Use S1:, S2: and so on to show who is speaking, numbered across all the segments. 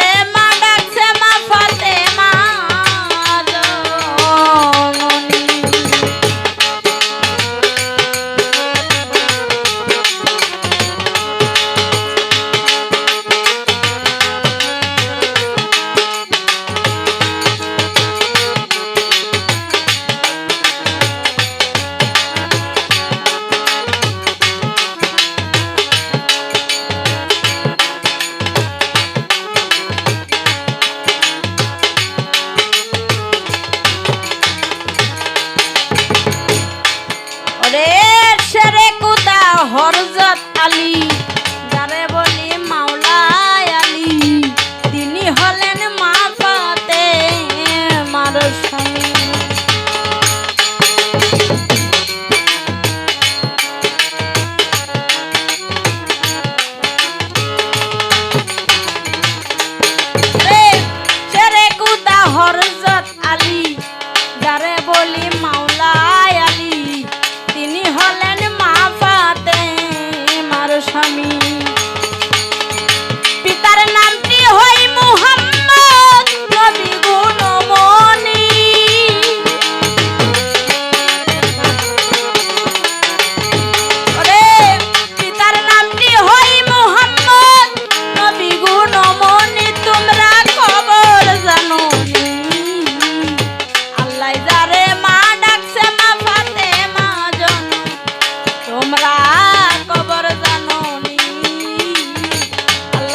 S1: them. হরজত আলী যারে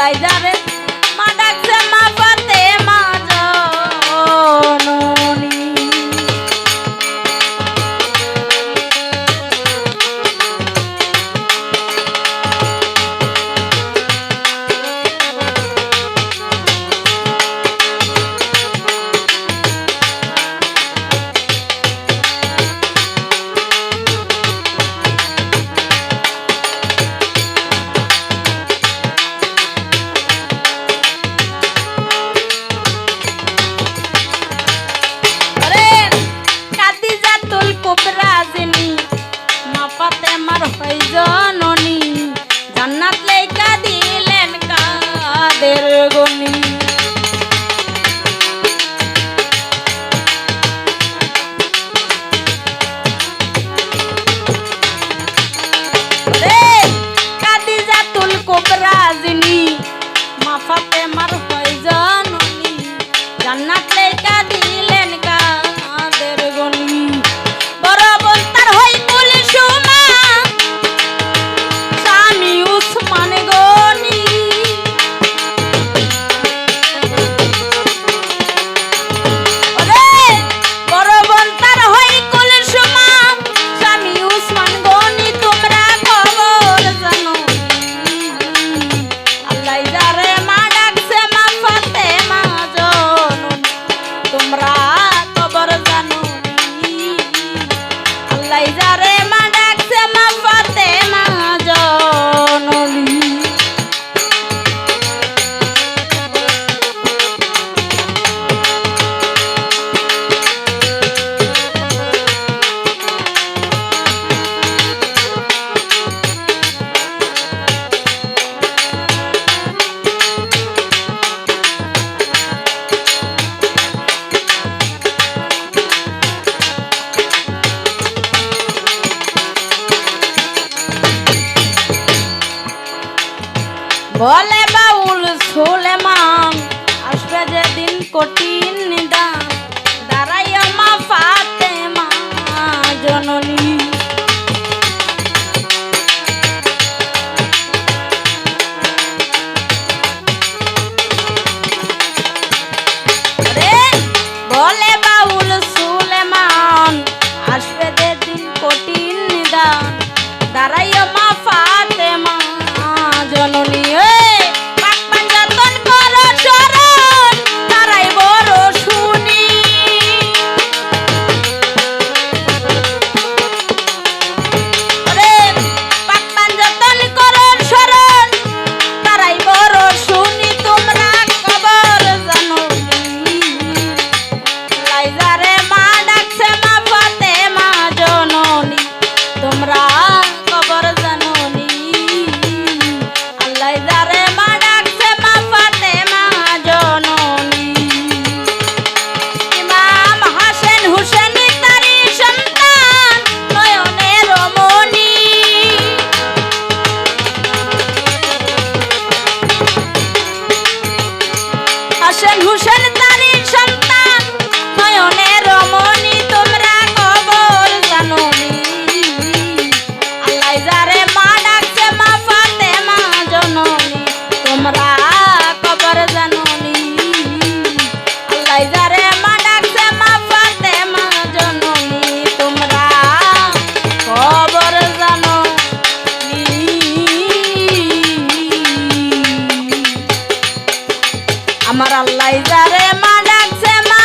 S1: আল্লাহ যারে বলে বাউল শুলে মাম আসবে যে দিন কঠিন নিদান। দাঁড়াইয়া মা ফাতে মা জননী আমার আল্লাহ যারে মা ডাকছে মা